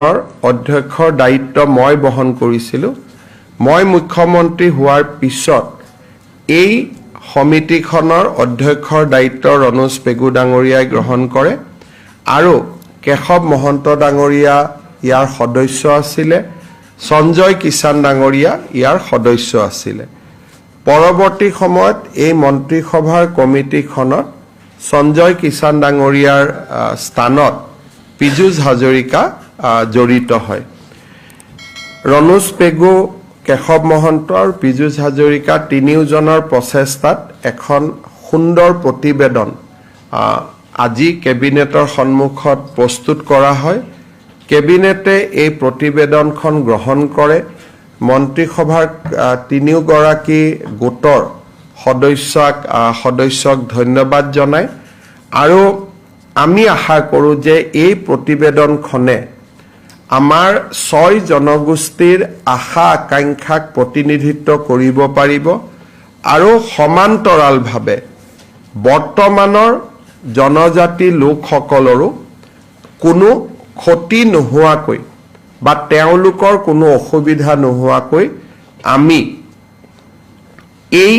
অধ্যক্ষৰ দায়িত্ব মই বহন কৰিছিলোঁ। মই মুখ্যমন্ত্ৰী হোৱাৰ পিছত এই সমিতিখনৰ অধ্যক্ষৰ দায়িত্ব ৰণোজ পেগু ডাঙৰীয়াই গ্ৰহণ কৰে আৰু কেশৱ মহন্ত ডাঙৰীয়া ইয়াৰ সদস্য আছিলে সঞ্জয় কিষাণ ডাঙৰীয়া ইয়াৰ সদস্য আছিলে। পৰৱৰ্তী সময়ত এই মন্ত্ৰীসভাৰ কমিটিখনত সঞ্জয় কিষাণ ডাঙৰীয়াৰ স্থানত পীযুষ হাজৰিকা জড়িত হয়। ৰণোজ পেগু কেশৱ মহন্ত আৰু পীযুষ হাজৰিকা তিনিওজনৰ প্ৰচেষ্টাত এখন সুন্দৰ প্ৰতিবেদন আজি কেবিনেটৰ সন্মুখত প্ৰস্তুত কৰা হয়। কেবিনেটে এই প্ৰতিবেদনখন গ্ৰহণ কৰে। মন্ত্ৰীসভাৰ তিনিওগৰাকী গোটৰ সদস্যক সদস্যক ধন্যবাদ জনায়। আৰু আমি আশা কৰোঁ যে এই প্ৰতিবেদনখনে আমাৰ ছয় জনগোষ্ঠীৰ আশা আকাংক্ষাক প্ৰতিনিধিত্ব কৰিব পাৰিব আৰু সমান্তৰালভাৱে বৰ্তমানৰ জনজাতি লোকসকলৰো কোনো ক্ষতি নোহোৱাকৈ বা তেওঁলোকৰ কোনো অসুবিধা নোহোৱাকৈ আমি এই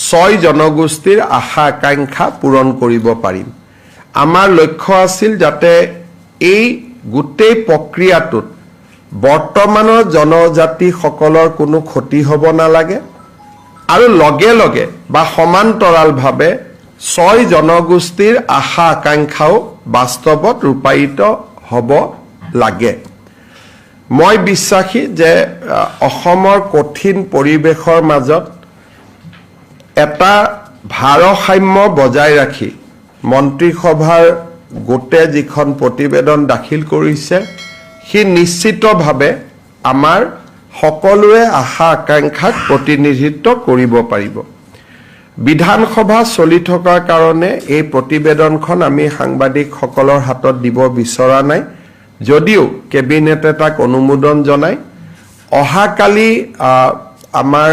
ছয় জনগোষ্ঠীৰ আশা আকাংক্ষা পূৰণ কৰিব পাৰিম। আমাৰ লক্ষ্য আছিল যাতে এই গোটেই প্ৰক্ৰিয়াটোত বৰ্তমানৰ জনজাতিসকলৰ কোনো ক্ষতি হ'ব নালাগে আৰু লগে লগে বা সমান্তৰালভাৱে ছয় জনগোষ্ঠীৰ আশা আকাংক্ষাও বাস্তৱত ৰূপায়িত হ'ব লাগে। মই বিশ্বাসী যে অসমৰ কঠিন পৰিৱেশৰ মাজত এটা ভাৰসাম্য বজাই ৰাখি মন্ত্ৰীসভাৰ গোটে যিখন প্ৰতিবেদন দাখিল কৰিছে সি নিশ্চিতভাৱে আমাৰ সকলোৰে আশা আকাংক্ষাক প্ৰতিনিধিত্ব কৰিব পাৰিব। বিধানসভা চলি থকাৰ কাৰণে এই প্ৰতিবেদনখন আমি সাংবাদিকসকলৰ হাতত দিব বিচৰা নাই। যদিও কেবিনেটে তাক অনুমোদন জনায়। অহাকালি আমাৰ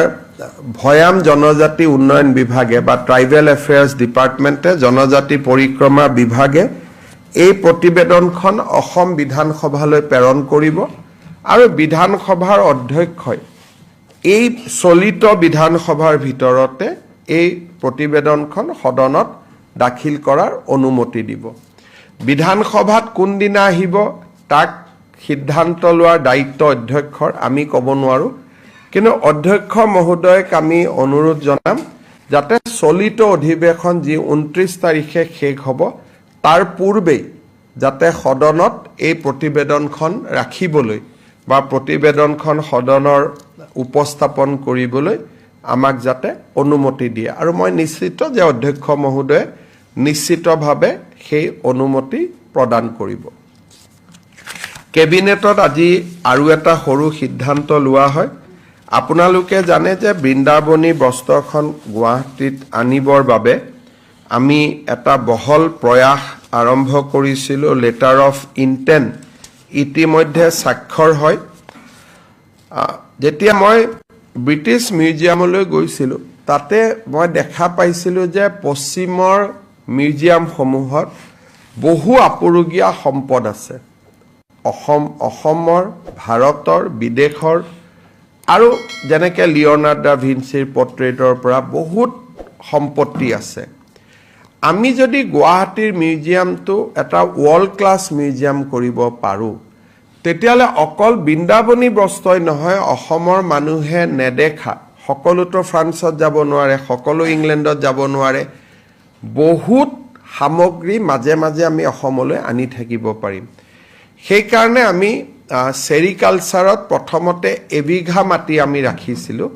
ভৈয়াম জনজাতি উন্নয়ন বিভাগে বা ট্ৰাইবেল এফেয়াৰ্ছ ডিপাৰ্টমেণ্টে জনজাতি পৰিক্ৰমা বিভাগে এই প্ৰতিবেদনখন অসম বিধানসভালৈ প্ৰেৰণ কৰিব আৰু বিধানসভাৰ অধ্যক্ষই এই চলিত বিধানসভাৰ ভিতৰতে এই প্ৰতিবেদনখন সদনত দাখিল কৰাৰ অনুমতি দিব। বিধানসভাত কোনদিনা আহিব তাক সিদ্ধান্ত লোৱাৰ দায়িত্ব অধ্যক্ষৰ আমি ক'ব নোৱাৰোঁ। কিন্তু অধ্যক্ষ মহোদয়ক আমি অনুৰোধ জনাম যাতে চলিত অধিৱেশন যি ঊনত্ৰিছ তাৰিখে শেষ হ'ব তাৰ পূৰ্বেই যাতে সদনত এই প্ৰতিবেদনখন ৰাখিবলৈ বা প্ৰতিবেদনখন সদনৰ উপস্থাপন কৰিবলৈ আমাক যাতে অনুমতি দিয়ে। আৰু মই নিশ্চিত যে অধ্যক্ষ মহোদয়ে নিশ্চিতভাৱে সেই অনুমতি প্ৰদান কৰিব। কেবিনেটত আজি আৰু এটা সৰু সিদ্ধান্ত লোৱা হয়। আপোনালোকে জানে যে বৃন্দাবনী বস্ত্ৰখন গুৱাহাটীত আনিবৰ বাবে আমি এটা বহল প্ৰয়াস আৰম্ভ কৰিছিলোঁ লেটাৰ অফ ইণ্টেণ্ট ইতিমধ্যে স্বাক্ষৰ হয়। যেতিয়া মই ব্ৰিটিছ মিউজিয়ামলৈ গৈছিলোঁ তাতে মই দেখা পাইছিলোঁ যে পশ্চিমৰ মিউজিয়ামসমূহত বহু আপুৰুগীয়া সম্পদ আছে। অসম অসমৰ ভাৰতৰ বিদেশৰ আৰু যেনেকৈ লিঅ'নাৰ্ড দা ভিঞ্চিৰ পৰ্ট্ৰেটৰ পৰা বহুত সম্পত্তি আছে। আমি যদি গুৱাহাটীৰ মিউজিয়ামটো এটা ৱৰ্ল্ড ক্লাছ মিউজিয়াম কৰিব পাৰোঁ তেতিয়াহ'লে অকল বৃন্দাবনী বস্ত্ৰই নহয় অসমৰ মানুহে নেদেখা সকলোতো ফ্ৰান্সত যাব নোৱাৰে সকলো ইংলেণ্ডত যাব নোৱাৰে বহুত সামগ্ৰী মাজে মাজে আমি অসমলৈ আনি থাকিব পাৰিম। সেইকাৰণে আমি চেৰিকালচাৰত প্ৰথমতে এবিঘা মাটি আমি ৰাখিছিলোঁ।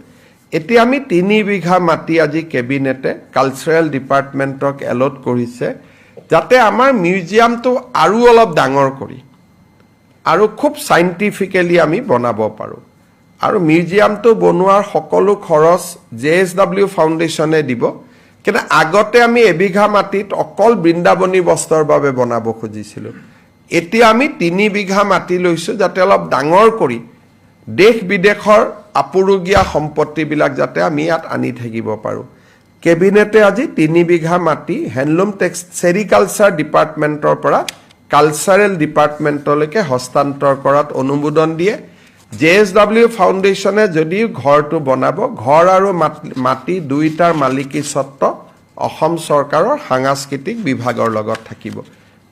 এতিয়া আমি তিনি বিঘা মাটি আজি কেবিনেটে কালচাৰেল ডিপাৰ্টমেণ্টক এলট কৰিছে, যাতে আমাৰ মিউজিয়ামটো আৰু অলপ ডাঙৰ কৰি আৰু খুব চাইণ্টিফিকেলি আমি বনাব পাৰোঁ। আৰু মিউজিয়ামটো বনোৱাৰ সকলো খৰচ জে এছ ডাব্লিউ ফাউণ্ডেশ্যনে দিব, কিন্তু আগতে আমি এবিঘা মাটিত অকল বৃন্দাবনী বস্ত্ৰৰ বাবে বনাব খুজিছিলোঁ। এতিয়া আমি তিনি বিঘা মাটি লৈছোঁ যাতে অলপ ডাঙৰ কৰি দেশ বিদেশৰ আপুৰুগীয়া সম্পত্তিবিলাক যাতে আমি ইয়াত আনি থাকিব পাৰোঁ। কেবিনেটে আজি তিনি বিঘা মাটি হেণ্ডলুম টেক্স চেৰিকালচাৰ ডিপাৰ্টমেণ্টৰ পৰা কালচাৰেল ডিপাৰ্টমেণ্টলৈকে হস্তান্তৰ কৰাত অনুমোদন দিয়ে। জে এছ ডাব্লিউ ফাউণ্ডেশ্যনে যদিও ঘৰটো বনাব ঘৰ আৰু মাটি দুয়োটাৰ মালিকী স্বত্ব অসম চৰকাৰৰ সাংস্কৃতিক বিভাগৰ লগত থাকিব।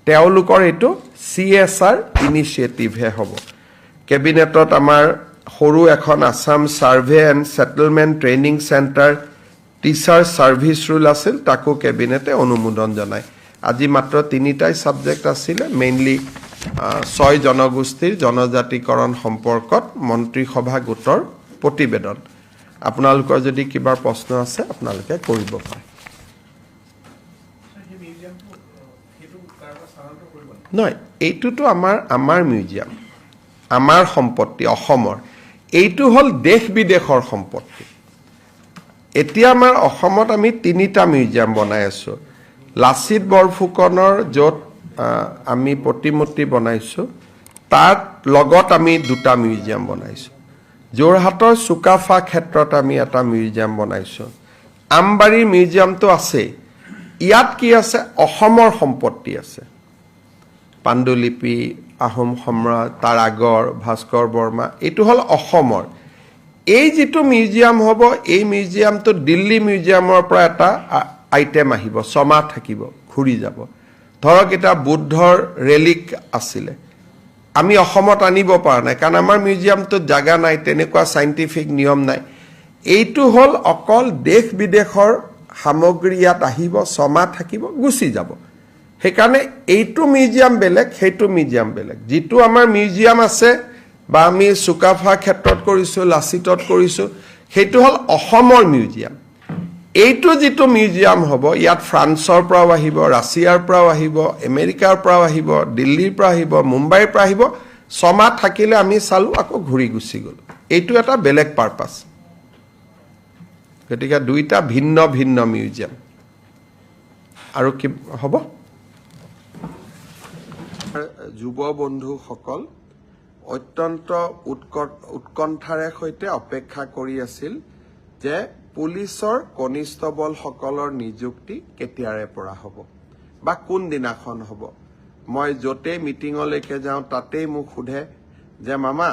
তেওঁলোকৰ এইটো চি এছ আৰ ইনিচিয়েটিভহে হ'ব। কেবিনেটত আমাৰ সৰু এখন Assam survey and settlement training centre teacher service rule আছিল তাকো কেবিনেটে অনুমোদন জনায়। আজি মাত্ৰ তিনিটাই ছাবজেক্ট আছিলে মেইনলি ছয় জনগোষ্ঠীৰ জনজাতিকৰণ সম্পৰ্কত মন্ত্ৰীসভা গোটৰ প্ৰতিবেদন। আপোনালোকৰ যদি কিবা প্ৰশ্ন আছে আপোনালোকে কৰিব পাৰে? নহয় এইটোতো আমাৰ আমাৰ মিউজিয়াম আমাৰ সম্পত্তি অসমৰ। এইটো হ'ল দেশ বিদেশৰ সম্পত্তি। এতিয়া আমাৰ অসমত আমি তিনিটা মিউজিয়াম বনাই আছোঁ। লাচিত বৰফুকনৰ য'ত আমি প্ৰতিমূৰ্তি বনাইছোঁ, তাত লগত আমি দুটা মিউজিয়াম বনাইছোঁ। যোৰহাটৰ চুকাফা ক্ষেত্ৰত আমি এটা মিউজিয়াম বনাইছোঁ। আমবাৰীৰ মিউজিয়ামটো আছেই ইয়াত কি আছে? অসমৰ সম্পত্তি আছে। পাণ্ডুলিপি আহোম সম্ৰাট তাৰ আগৰ ভাস্কৰ বৰ্মা এইটো হ'ল অসমৰ। এই যিটো মিউজিয়াম হ'ব এই মিউজিয়ামটো দিল্লী মিউজিয়ামৰ পৰা এটা আইটেম আহিব ছমাহ থাকিব ঘূৰি যাব। ধৰক এতিয়া বুদ্ধৰ ৰেলিক আছিলে। আমি অসমত আনিব পৰা নাই কাৰণ আমাৰ মিউজিয়ামটোত জাগা নাই তেনেকুৱা চাইণ্টিফিক নিয়ম নাই। এইটো হ'ল অকল দেশ বিদেশৰ সামগ্ৰী ইয়াত আহিব ছমাহ থাকিব গুচি যাব। সেইকাৰণে এইটো মিউজিয়াম বেলেগ সেইটো মিউজিয়াম বেলেগ। যিটো আমাৰ মিউজিয়াম আছে বা আমি চুকাফা ক্ষেত্ৰত কৰিছোঁ লাচিতত কৰিছোঁ সেইটো হ'ল অসমৰ মিউজিয়াম। এইটো যিটো মিউজিয়াম হ'ব ইয়াত ফ্ৰান্সৰ পৰাও আহিব ৰাছিয়াৰ পৰাও আহিব আমেৰিকাৰ পৰাও আহিব দিল্লীৰ পৰা আহিব মুম্বাইৰ পৰা আহিব ছমাহ থাকিলে আমি চালোঁ আকৌ ঘূৰি গুচি গ'লো। এইটো এটা বেলেগ পাৰ্পাছ। গতিকে দুইটা ভিন্ন ভিন্ন মিউজিয়াম। আৰু কি হ'ব? যুৱ বন্ধুসকল অত্যন্ত উৎকণ্ঠাৰে সৈতে অপেক্ষা কৰি আছিল যে পুলিচৰ কনিষ্টবলসকলৰ নিযুক্তি কেতিয়াৰে পৰা হ'ব বা কোনদিনাখন হ'ব। মই য'তেই মিটিঙলৈকে যাওঁ তাতেই মোক সোধে যে মামা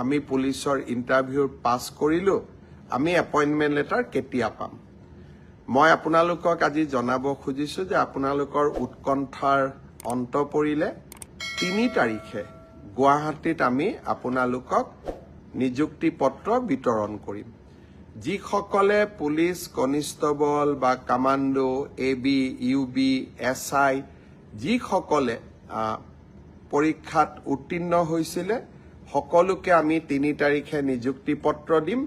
আমি পুলিচৰ ইণ্টাৰভিউ পাছ কৰিলোঁ আমি এপইণ্টমেণ্ট লেটাৰ কেতিয়া পাম? মই আপোনালোকক আজি জনাব খুজিছোঁ যে আপোনালোকৰ উৎকণ্ঠাৰ অন্ত পৰিলে তিনি তাৰিখে গুৱাহাটীত আমি আপোনালোকক নিযুক্তি পত্ৰ বিতৰণ কৰিম। যিসকলে পুলিচ কনিষ্টবল বা commando A B U B S I যিসকলে পৰীক্ষাত উত্তীৰ্ণ হৈছিলে সকলোকে আমি তিনি তাৰিখে নিযুক্তি পত্ৰ দিম।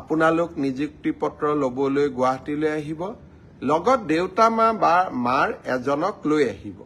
আপোনালোক নিযুক্তি পত্ৰ ল'বলৈ গুৱাহাটীলৈ আহিব। লগত দেউতা মা বা মাৰ এজনক লৈ আহিব।